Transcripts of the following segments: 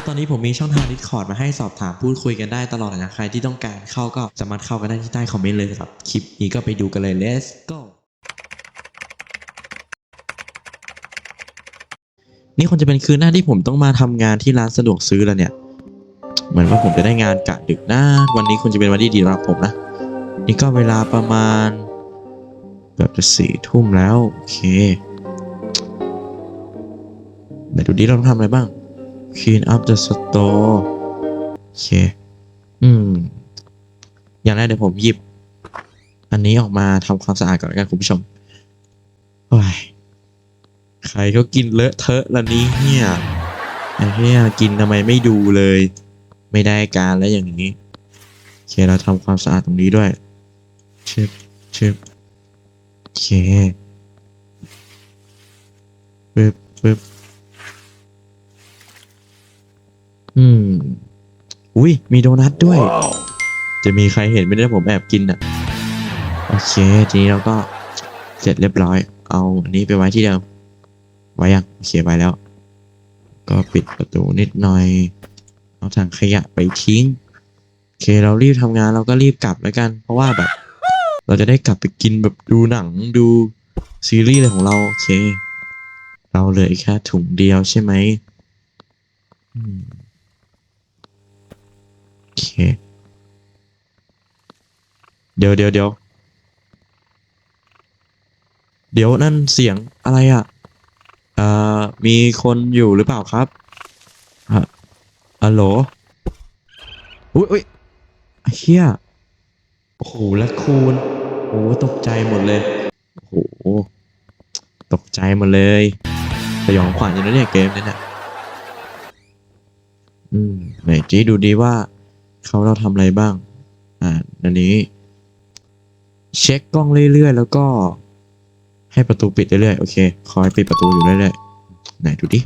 ก็ตอนนี้ผมมีช่องทาง Discord มาให้สอบถามพูดคุยกันได้ตลอดนะใครที่ต้องการเข้าก็สามารถเข้ากันได้ที่ใต้คอมเมนต์เลยสำหรับคลิปนี้ก็ไปดูกันเลย let's go นี่คงจะเป็นคืนหน้าที่ผมต้องมาทำงานที่ร้านสะดวกซื้อแล้วเนี่ย เหมือนว่าผมจะได้งานกะดึกนะวันนี้คงจะเป็นวันที่ดีสำหรับผมนะ นี่ก็เวลาประมาณเกือบจะสี่ทุ่มแล้ว โอเคไหนดูดิเราต้องทำอะไรบ้าง clean up the store โอเค อืม อย่างแรกเดี๋ยวผมหยิบ อันนี้ออกมาทำความสะอาดก่อนกันคุณผู้ชมโอ้ยใครก็กินเลอะเทอะละนี้เนี่ยไอ้เนี่ยกินทำไมไม่ดูเลย ไม่ได้การแล้วอย่างนี้โอเคเราทำความสะอาดตรงนี้ด้วยชึบชึบโอเคปึ๊บปึ๊บ อืม อุ้ยมีโดนัทด้วย จะมีใครเห็นไหมเนี่ได้ผมแอบกินอะ โอเค ทีนี้เราก็เสร็จเรียบร้อย เอาอันนี้ไปไว้ที่เดิม ไว้ยังโอเคไว้แล้ว ก็ปิดประตูนิดหน่อย เอาถังขยะไปทิ้ง โอเคเรารีบทำงานเราก็รีบกลับแล้วกัน เพราะว่าแบบ เราจะได้กลับไปกินแบบดูหนังดูซีรีส์อะไรของเรา โอเค เราเหลืออีกแค่ถุงเดียวใช่ไหมอืมโอ เค เดี๋ยวเดี๋ยวเดี๋ยวเดี๋ยวนั่นเสียงอะไรอะเอ่อมีคนอยู่หรือเปล่าครับฮะฮัลโหลอุ้ยอุ้ยเฮียโอ้โหและคูณโอ้ตกใจหมดเลย โอ้โห ตกใจหมดเลยสยองขวัญอยู่นะเนี่ยเกมนี้เนี่ยอืมไหนจีดูดีว่า เขาเราทำอะไรบ้าง อ่าอันนี้ เช็คกล้องเรื่อยๆ แล้วก็ให้ประตูปิดเรื่อยๆ โอเค คอยปิดประตูอยู่เรื่อยๆ ไหนดูดิ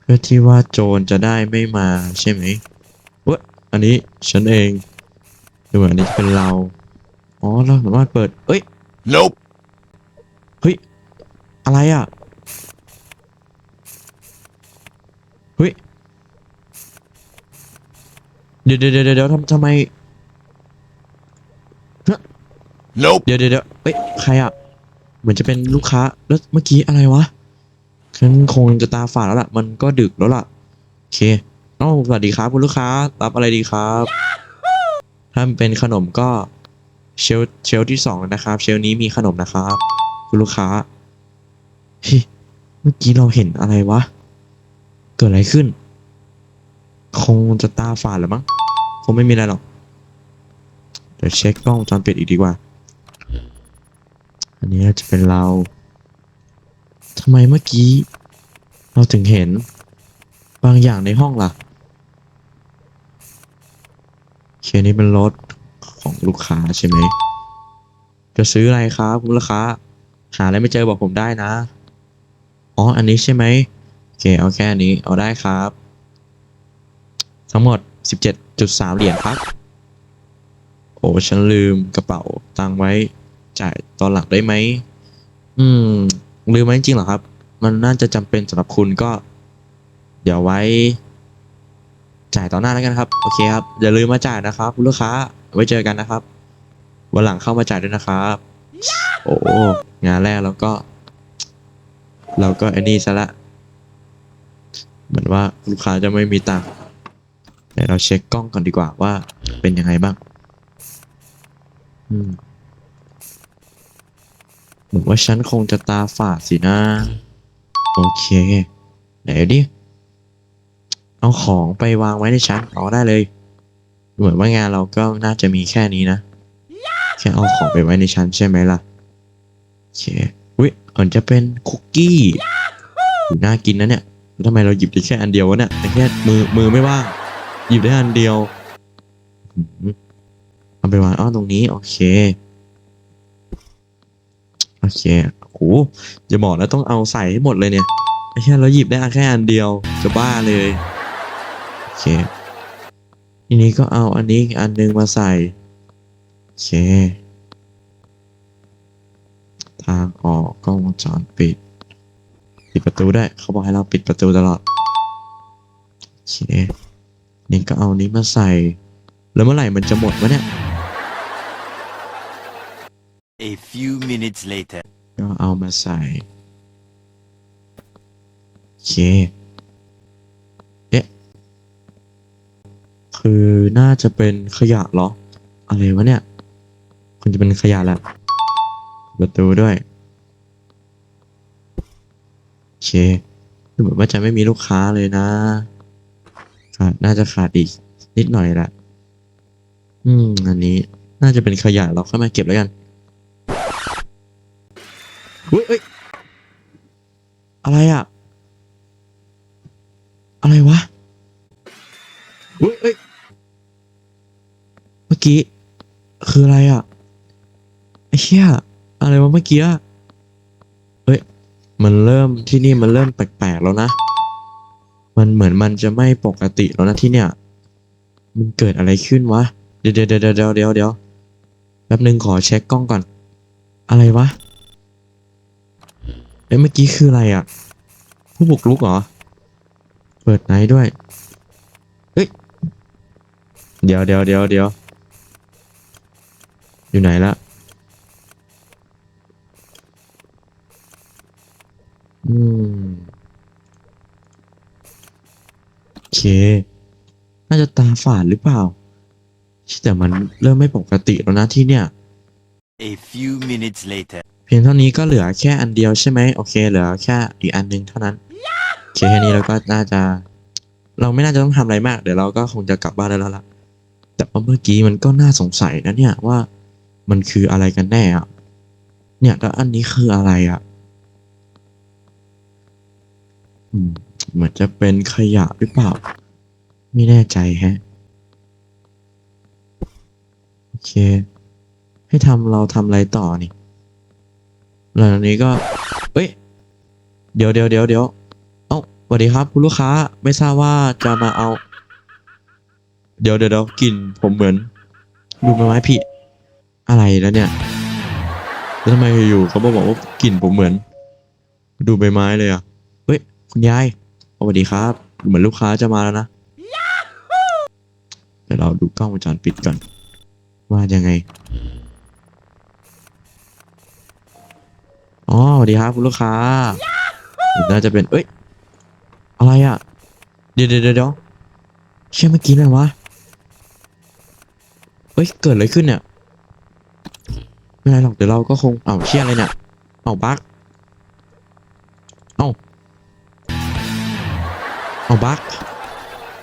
เพื่อที่ว่าโจรจะได้ไม่มาใช่ไหมเว้ยอันนี้ฉันเองดูเหมือนอันนี้เป็นเรา อ๋อ เราสามารถเปิด เอ้ย Nope. เฮ้ย อะไรอะ เฮ้ย เดี๋ยวเดี๋ยวเดี๋ยวเดี๋ยวทำทำไม Nope. เดี๋ยวเดี๋ยวเดี๋ยวเอ้ยใครอะ เหมือนจะเป็นลูกค้าแล้วเมื่อกี้อะไรวะฉันคงจะตาฝาดแล้วล่ะ มันก็ดึกแล้วล่ะโอเคเอ้าสวัสดีครับคุณลูกค้ารับอะไรดีครับ ถ้าเป็นขนมก็เชลฟ์เชลฟ์ที่สองนะครับ เชลฟ์นี้มีขนมนะครับ คุณลูกค้าเฮ้ยเมื่อกี้เราเห็นอะไรวะ เกิดอะไรขึ้น คงจะตาฝาดแล้วมั้งคงไม่มีอะไรหรอก เดี๋ยวเช็คกล้องวงจรปิดอีกดีกว่า อันนี้จะเป็นเราทำไมเมื่อกี้ เราถึงเห็น บางอย่างในห้องล่ะโอเคนี่เป็นรถของลูกค้าใช่ไหม จะซื้ออะไรครับคุณลูกค้า หาอะไรไม่เจอบอกผมได้นะ อ๋อ อันนี้ใช่ไหมโอเค เอาแค่นี้ เอาได้ครับ ทั้งหมด 17.3 เหรียญครับ โอ้ฉันลืมกระเป๋าตังไว้จ่ายตอนหลังได้ไหม อืม ลืมไหมจริงๆเหรอครับ มันน่าจะจำเป็นสำหรับคุณก็ เดี๋ยวไว้ จ่ายต่อหน้าแล้วกันครับ โอเคครับ อย่าลืมมาจ่ายนะครับคุณลูกค้า ไว้เจอกันนะครับ วันหลังเข้ามาจ่ายด้วยนะครับ โอ้งานแรกแล้วก็ เราก็ไอ้นี่ซะละ เหมือนว่าลูกค้าจะไม่มีตังค์ เดี๋ยวเราเช็คกล้องก่อนดีกว่าว่าเป็นยังไงบ้าง อืมเหมือนว่าฉันคงจะตาฝาดสินะ โอเคไหนดิเอาของไปวางไว้ในชั้นเอาได้เลย เหมือนว่างานเราก็น่าจะมีแค่นี้นะ แค่เอาของไปไว้ในชั้นใช่ไหมล่ะ โอเคอุ้ยมันจะเป็นคุกกี้น่ากินนะเนี่ยทำไมเราหยิบได้แค่อันเดียววะเนี่ยแต่แค่มือมือไม่ว่าง หยิบได้อันเดียวเอาไปวางอ้อตรงนี้ โอเค โอเคโหจะบอกแล้วต้องเอาใส่ให้หมดเลยเนี่ยไอ้แค่เราหยิบได้แค่อันเดียวจะบ้าเลยโอเคทีนี้ก็เอาอันนี้อันนึงมาใส่โอเค ทางออกกล้องวงจรปิด ปิดประตูได้ เขาบอกให้เราปิดประตูตลอดโอเค นี่ก็เอานี้มาใส่ แล้วเมื่อไหร่มันจะหมดวะเนี่ย A few minutes later. ก็เอามาใส่โอเคเอ๊ะคือน่าจะเป็นขยะเหรอ อะไรวะเนี่ยคุณจะเป็นขยะแหละประตูด้วยโอเคดูเหมือนว่าจะไม่มีลูกค้าเลยนะ ขาดน่าจะขาดอีกนิดหน่อยแหละอืม อันนี้น่าจะเป็นขยะเราค่อยมาเก็บแล้วกันเฮ้ยเอ้ยอะไรอะอะไรวะเฮ้ยเอ้ยเมื่อกี้ คืออะไรอะไอ้เหี้ยอะไรวะเมื่อกี้อะเฮ้ย มันเริ่มที่นี่มันเริ่มแปลกๆแล้วนะ มันเหมือนมันจะไม่ปกติแล้วนะที่เนี่ย มันเกิดอะไรขึ้นวะ เดี๋ยวเดี๋ยวเดี๋ยวเดี๋ยวเดี๋ยวแป๊บนึงขอเช็คกล้องก่อน อะไรวะเอ้ยเมื่อกี้คืออะไรอะ ผู้บุกรุกเหรอ เปิดไหนด้วย เฮ้ย เดี๋ยวเดี๋ยวเดี๋ยวเดี๋ยวอยู่ไหนละอืม เค น่าจะตาฝาดหรือเปล่า แต่มันเริ่มไม่ปกติแล้วนะที่เนี่ย A few minutes later. เพียงเท่านี้ก็เหลือแค่อันเดียวใช่ไหมโอเค เหลือแค่อีกอันหนึงเท่านั้นโอเคแค่นี้เราก็น่าจะ เราไม่น่าจะต้องทำอะไรมาก เดี๋ยวเราก็คงจะกลับบ้านได้แล้วล่ะ แต่ว่าเมื่อกี้มันก็น่าสงสัยนะเนี่ยว่ามันคืออะไรกันแน่อะเนี่ยแล้วอันนี้คืออะไรอะอืม เหมือนจะเป็นขยะหรือเปล่า ไม่แน่ใจแฮะ โอเค ให้ทำเราทำอะไรต่อนี่ หลังจากนี้ก็เอ้ย เดี๋ยวเดี๋ยวเดี๋ยวเดี๋ยวเอ้าสวัสดีครับ คุณลูกค้าไม่ทราบว่าจะมาเอา เดี๋ยวเดี๋ยวเดี๋ยวกลิ่นผมเหมือนดูใบไม้ผิอะไรแล้วเนี่ยแล้วทำไมอยู่เขาบอกว่ากลิ่นผมเหมือน ดูใบไม้เลยอะ เฮ้ย คุณยาย วัสดีครับ เหมือนลูกค้าจะมาแล้วนะเดี๋ยวเราดูกล้องวงจรปิดก่อน ว่ายังไง อ๋อสวัสดีครับคุณลูกค้า น่าจะเป็น เอ้ย อะไรอะ เดี๋ยวเดี๋ยวเดี๋ยวเชื่อเมื่อกี้นะวะเฮ้ย เกิดอะไรขึ้นเนี่ย ไม่เป็นไรหรอก เดี๋ยวเราก็คง เอ้าเชี่ยอะไรเนี่ย เอ้าบั๊กเอ้า เอ้าบั๊ก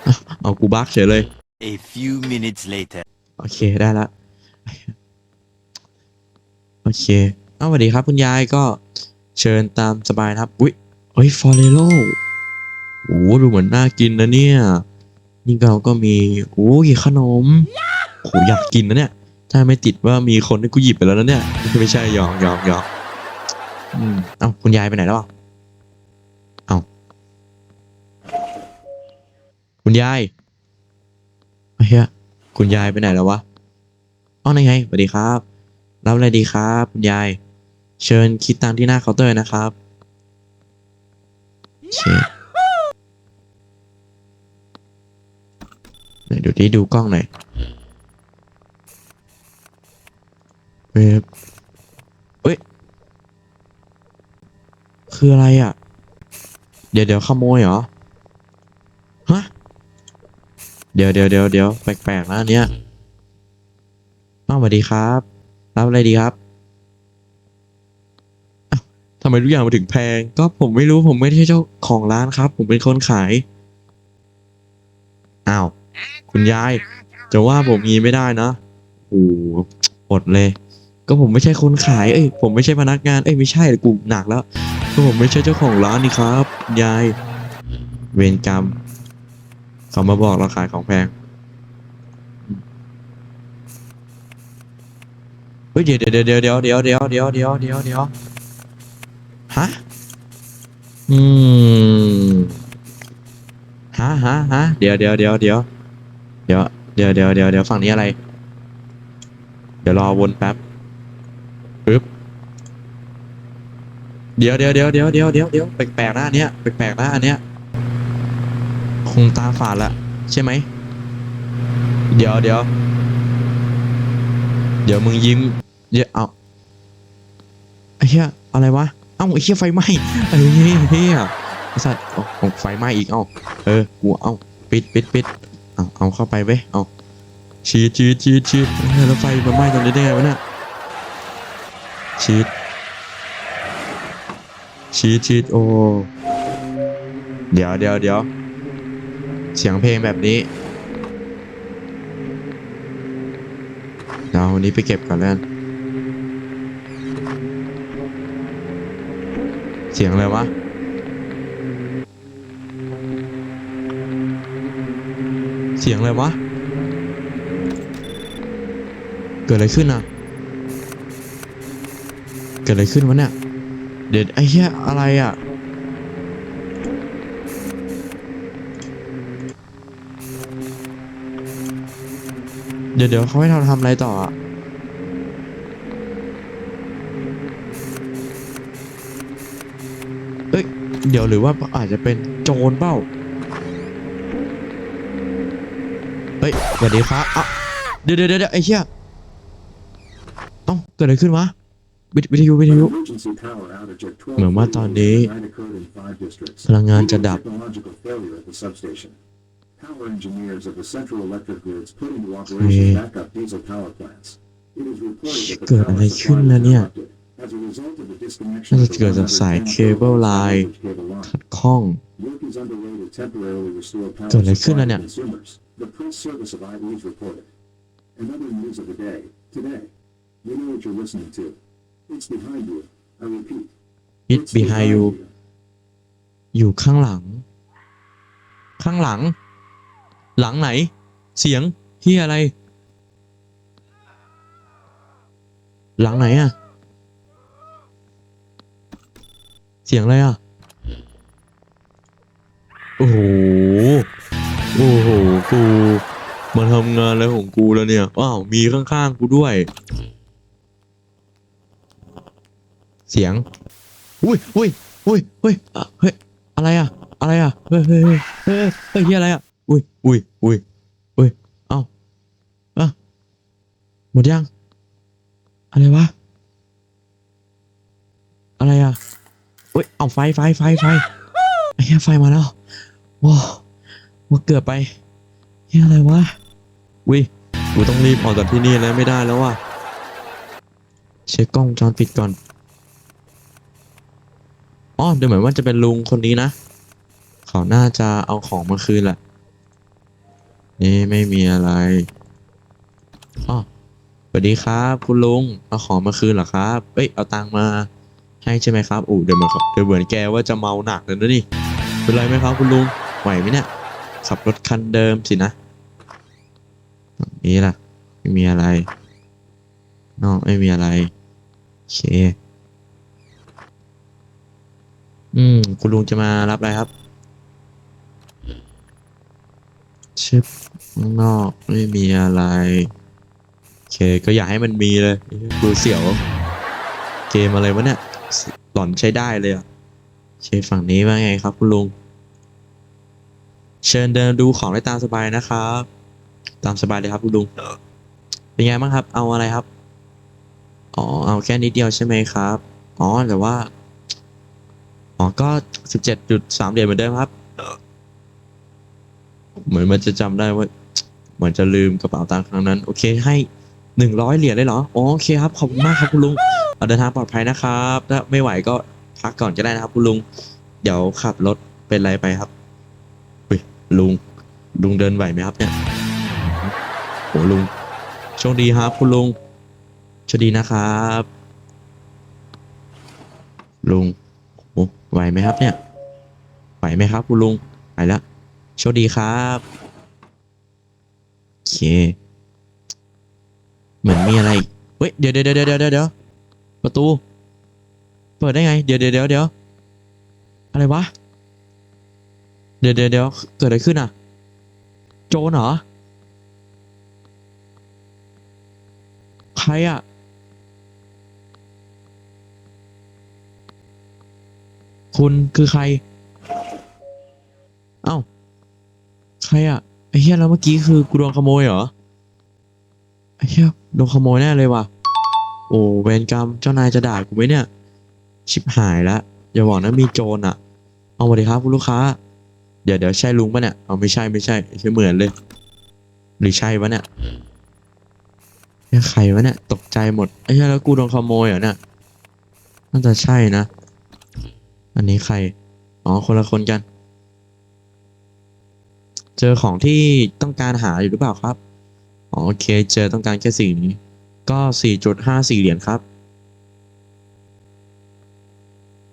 เอ้าเอากูบั๊กเฉยเลย A few minutes later. โอเคได้ละ โอเค เอ้าสวัสดีครับคุณยายก็เชิญตามสบายนะครับ อุ๊ยเฮ้ยฟอเรโลโอ้ดูเหมือนน่ากินนะเนี่ย นี่เราก็มี โอ้ยขนมโหอยากกินนะเนี่ย ถ้าไม่ติดว่ามีคนให้กูหยิบไปแล้วนะเนี่ย ไม่ใช่หยอกหยอกหยอกอืม เอ้าคุณยายไปไหนแล้วอะ คุณยายเฮียคุณยายไปไหนแล้ววะอ๋อนั่นไงสวัสดีครับ รับอะไรดีครับ คุณยาย เชิญคิดตังที่หน้าเคาน์เตอร์นะครับเคไหนดูที่ดูกล้องหน่อยเว็บเอ้ย คืออะไรอะ เดี๋ยวเดี๋ยวขโมยเหรอ ฮะ เดี๋ยวเดี๋ยวเดี๋ยวเดี๋ยวแปลกๆนะเนี้ยอ้าสวัสดีครับ รับอะไรดีครับทำไมทุกอย่างมาถึงแพง ก็ผมไม่รู้ผมไม่ใช่เจ้าของร้านครับ ผมเป็นคนขาย อ้าว คุณยาย จะว่าผมงี้ไม่ได้นะโอ้โหอดเลย ก็ผมไม่ใช่คนขาย เอ้ย ผมไม่ใช่พนักงาน เอ้ย ไม่ใช่กูหนักแล้ว ก็ผมไม่ใช่เจ้าของร้านนี่ครับ ยาย เวรกรรม เขามาบอกเราขายของแพง เฮ้ยเดี๋ยวเดี๋ยวเดี๋ยวเดี๋ยวเดี๋ยวเดี๋ยวเดี๋ยวเดี๋ยวเดี๋ยวเดี๋ยวฮะ อืมฮะฮะฮะเดี๋ยวเดี๋ยวเดี๋ยวเดี๋ยวเดี๋ยวเดี๋ยวเดี๋ยวเดี๋ยวเดี๋ยวฝั่งนี้อะไร เดี๋ยวรอวนแป๊บปึ๊บเดี๋ยวเดี๋ยวเดี๋ยวเดี๋ยวเดี๋ยวเดี๋ยวเดี๋ยวแปลกๆนะอันเนี้ยแปลกๆนะอันเนี้ย คงตาฝาดละใช่ไหม เดี๋ยวเดี๋ยวเดี๋ยวมึงยิ้มเดี๋ยวเอาไอ้เหี้ยอะไรวะ เอ้าไอ้เหี้ยไฟไหม้ไอ้เหี้ยไอ้สัตว์เอาของไฟไหม้อีกเอ้าเออกูเอาปิดปิดปิดเอาเอาเข้าไปเว้ยเอาชีดชีดชีดชีดแล้วไฟมันไหม้ตรงนี้ได้ไงวะเนี่ยชีดชีดชีดโอ้เดี๋ยวเดี๋ยวเดี๋ยว เสียงเพลงแบบนี้เดี๋ยววันนี้ไปเก็บก่อนแล้วเสียงอะไรวะเสียงอะไรวะ เกิดอะไรขึ้นอะ เกิดอะไรขึ้นวะเนี่ย เดี๋ยวไอ้เหี้ยอะไรอะ เดี๋ยวเดี๋ยวเขาให้เราทำอะไรต่ออะเอ้ย เดี๋ยวหรือว่าอาจจะเป็นโจรเปล่าเฮ้ยสวัสดีครับอะเดี๋ยวเดี๋ยวเดี๋ยวไอ้เหี้ยเอ้าเกิดอะไรขึ้นวะวิทวิทยุวิทยุ เหมือนว่าตอนนี้ พลังงานจะดับ Power engineers of the Central Electric Grids put into เฮ้ operation ย backup diesel power plants. It is reported that the เกิดอะไร power ขึ้น supply นะ was เนี่ย interrupted as a result of the disconnection น่า of จะ the เกิดจากสาย110เคเบิลไลน์ voltage cable line. ขัดข้อง Work is underway to temporarily restore power เกิดอะไรขึ้น supply นะเนี่ to ย consumers. The press service of IE's reported. Another news of the day, today. You know what you're listening to. It's behind you. I repeat. It's behind you อยู่ข้างหลัง ข้างหลัง หลังไหน เสียงเฮียอะไร หลังไหนอะเสียงอะไรอะโอ้โห โอ้โห กูมาทำงานอะไรของกูแล้วเนี่ย อ้าว มีข้างๆกูด้วย เสียง อุ้ยอุ้ยอุ้ยอุ้ยอะเฮ้ย อะไรอะอะไรอะเฮ้ยเฮ้ยเฮ้ยเฮ้ยเฮ้ยเฮ้ยอะไรอะ อุ้ยอุ้ยอุ้ยอุ้ย เอ้าเอะ หมดยัง อะไรวะ อะไรอะอุ้ย เอาไฟไฟไฟไฟไอ้เหี้ยไฟมาแล้วว้าวว่าเกือบไปเฮ้ยอะไรวะอุ้ยกูต้องรีบออกจากที่นี่แล้วไม่ได้แล้วว่ะ เช็คกล้องวงจรปิดก่อน อ๋อเดี๋ยวเหมือนว่าจะเป็นลุงคนนี้นะ เขาน่าจะเอาของมาคืนแหละ นี่ไม่มีอะไร อ๋อส วัสดีครับ คุณลุงเอาของมาคืนเหรอครับ เอ้ยเอาตังมาให้ใช่ไหมครับอู้เดี๋ยวเหมือนเดี๋ยวเหมือนแกว่าจะเมาหนักเลยนะนี่เป็นไรไหมครับ คุณลุงไหวไหมเนี่ยขับรถคันเดิมสินะนี่ล่ะไม่มีอะไรนอกไม่มีอะไรโอเคอืมคุณลุงจะมารับอะไรครับชิปข้างนอกไม่มีอะไร เคก็อยากให้มันมีเลยดูเสียว เกมอะไรวะเนี่ยหล่อนใช้ได้เลยอะเคฝั่งนี้ว่าไงครับ คุณลุง เชิญเดินดูของได้ตามสบายนะครับ ตามสบายเลยครับคุณลุง เป็นไงบ้างครับ เอาอะไรครับ อ๋อ เอาแค่นิดเดียวใช่ไหมครับ อ๋อ แต่ว่า อ๋อ ก็สิบเจ็ดจุดสามเหรียญเหมือนเดิมครับ เหมือนมันจะจำได้ว่า เหมือนจะลืมกระเป๋าตังค์ครั้งนั้น โอเคให้ หนึ่งร้อยเหรียญเลยเหรออ๋อโอเคครับขอบคุณมากครับคุณลุงเดินทางปลอดภัยนะครับถ้าไม่ไหวก็พักก่อนก็ได้นะครับ คุณลุง เดี๋ยวขับรถเป็นไรไปครับอุ้ยลุงลุงเดินไหวไหมครับเนี่ยโอ้ลุงโชคดีครับ คุณลุงโชคดีนะครับ ลุงโอ้ไหวไหมครับ เนี่ยไหวไหมครับ คุณลุงไปแล้วโชคดีครับโอเค เหมือนมีอะไรเฮ้ยเดี๋ยวเดี๋ยวเดี๋ยวเดี๋ยวเดี๋ยวประตู เปิดได้ไง เดี๋ยวเดี๋ยวเดี๋ยวเดี๋ยวอะไรวะ เดี๋ยวเดี๋ยวเดี๋ยวเกิดอะไรขึ้นอะ โจรเหรอ ใครอะคุณคือใคร เอ้า ใครอะไอ้เหี้ยแล้วเมื่อกี้คือกูโดนขโมยเหรอ ไอ้เหี้ย โดนขโมยแน่เลยว่ะ โอ้เวรกรรมเจ้านายจะด่ากูไหมเนี่ย ชิบหายแล้วอย่าบอกนะมีโจรอะ เอาสวัสดีครับคุณลูกค้า เดี๋ยวเดี๋ยวใช่ลุงปะเนี่ยเอาไม่ใช่ไม่ใช่ใช่เหมือนเลย หรือใช่ปะเนี่ยใครวะเนี่ยตกใจหมดไอ้เหี้ยแล้วกูโดนขโมยเหรอเนี่ยน่าจะใช่นะ อันนี้ใคร อ๋อ คนละคนกัน เจอของที่ต้องการหาอยู่หรือเปล่าครับ โอเค เจอต้องการแค่สีนี้ ก็สี่จุดห้าสี่เหรียญครับ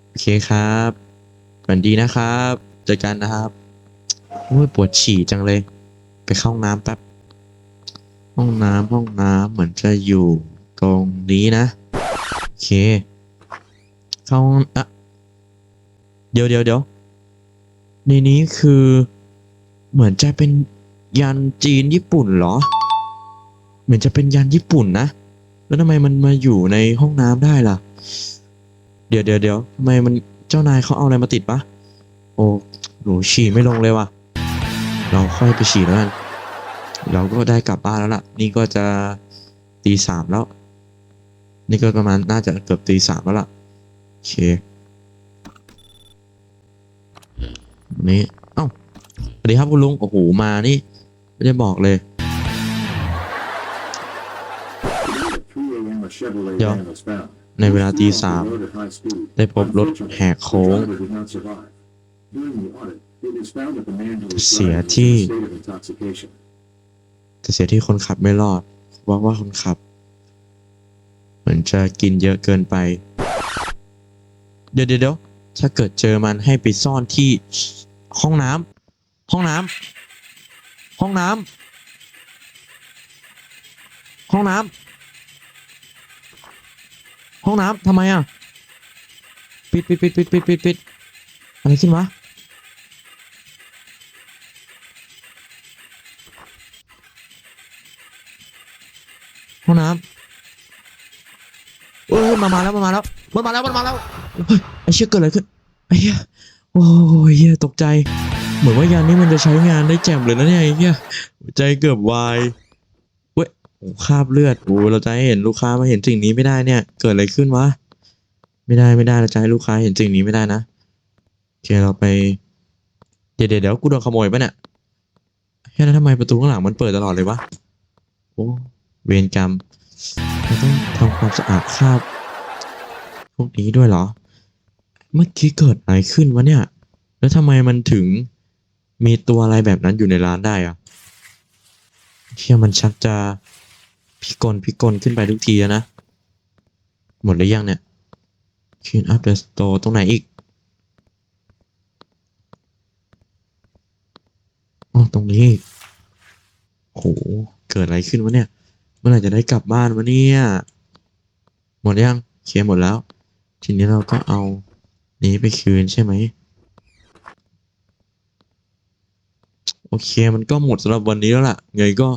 โอเคครับฝันดีนะครับ เจอกันนะครับโอ้ยปวดฉี่จังเลย ไปเข้าห้องน้ำแป๊บ ห้องน้ำห้องน้ำเหมือนจะอยู่ตรงนี้นะ โอเค เข้าองอะเดี๋ยวเดี๋ยวเดี๋ยวในนี้คือเหมือนจะเป็นยันจีนญี่ปุ่นเหรอ มือนจะเป็นยันญี่ปุ่นนะ แล้วทำไมมันมาอยู่ในห้องน้ำได้ล่ะ เดี๋ยวเดี๋ยวเดี๋ยวทำไมมันเจ้านายเขาเอาอะไรมาติดปะโอ้หนูฉี่ไม่ลงเลยว่ะ เราค่อยไปฉี่แล้วกันเราก็ได้กลับบ้านแล้วล่ะ นี่ก็จะตีสามแล้ว นี่ก็ประมาณน่าจะเกือบตีสามแล้วล่ะโอเคนี่เอ้าสวัสดีครับคุณลุงโอ้โหมานี่ ไม่ได้บอกเลย was found. ในเวลาตีสาม Rode at high speed. ได้พบรถแหกโค้ง The driver did not survive. During the audit, it was found that the man who was เสีย driving was ที่ in a state of intoxication. แต่เสียที่คนขับไม่รอดว่าว่าคนขับ เหมือนจะกินเยอะเกินไป เดี๋ยวเดี๋ยวเดี๋ยวถ้าเกิดเจอมันให้ไปซ่อนที่ห้องน้ำห้องน้ำห้องน้ำห้องน้ำ ห้องน้ำทำไมอะปิดปิดปิดปิดปิดปิดปิดอะไรขึ้นวะห้องน้ำเอ้ยมามาแล้วมามาแล้วมันมาแล้วมันมาแล้วเฮ้ยไอ้เชี่ยเกิดอะไรขึ้นไอ้เหี้ยโอ้ยเหี้ยตกใจ เหมือนว่ายานนี้มันจะใช้งานได้แจ่มเลยนะเนี่ยไอ้เหี้ยใจเกือบวาย คราบเลือดโอ้เราจะให้เห็นลูกค้ามาเห็นสิ่งนี้ไม่ได้เนี่ย เกิดอะไรขึ้นวะ ไม่ได้ไม่ได้เราจะให้ลูกค้าเห็นสิ่งนี้ไม่ได้นะโอเคเราไป เดี๋ยวเดี๋ยวเดี๋ยวกูโดนขโมยปะเนี่ยเฮ้ยแล้วทำไมประตูข้างหลังมันเปิดตลอดเลยวะโอ้เวรกรรมเราต้องทำความสะอาดคราบพวกนี้ด้วยเหรอ เมื่อกี้เกิดอะไรขึ้นวะเนี่ย แล้วทำไมมันถึงมีตัวอะไรแบบนั้นอยู่ในร้านได้อะเชี่ยมันชักจะ พิกลพิกลขึ้นไปทุกทีแล้วนะ หมดหรือยังเนี่ย Clean up the store ตรงไหนอีกอ๋อตรงนี้โหเกิดอะไรขึ้นวะเนี่ย เมื่อไหร่จะได้กลับบ้านวะเนี่ย หมดยังเคลียร์หมดแล้ว ทีนี้เราก็เอานี้ไปคืนใช่ไหมโอเค มันก็หมดสำหรับวันนี้แล้วล่ะ ไงก็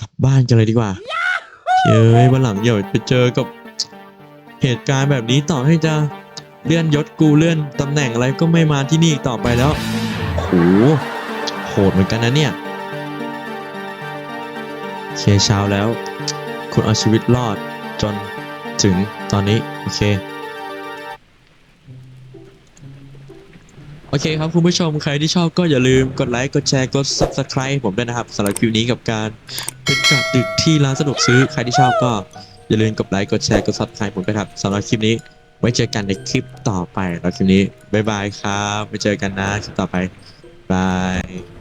กลับบ้านกันเลยดีกว่าเย้ยวันหลังอย่าไปเจอกับเหตุการณ์แบบนี้ต่อให้จะเลื่อนยศกูเลื่อนตำแหน่งอะไรก็ไม่มาที่นี่อีกต่อไปแล้วโหโหดเหมือนกันนะเนี่ยเคเช้าแล้ว คุณเอาชีวิตรอดจนถึงตอนนี้ โอเค โอเคครับคุณผู้ชมใครที่ชอบก็อย่าลืมกดไลค์กดแชร์กด subscribe ผมด้วยนะครับสำหรับคลิปนี้กับการเป็นกะดึกที่ร้านสะดวกซื้อใครที่ชอบก็อย่าลืมกดไลค์กดแชร์กด subscribe ผมด้วยครับสำหรับคลิปนี้ ไว้เจอกันในคลิปต่อไปแล้วคลิปนี้บ๊ายบายครับไว้เจอกันนะคลิปต่อไปบาย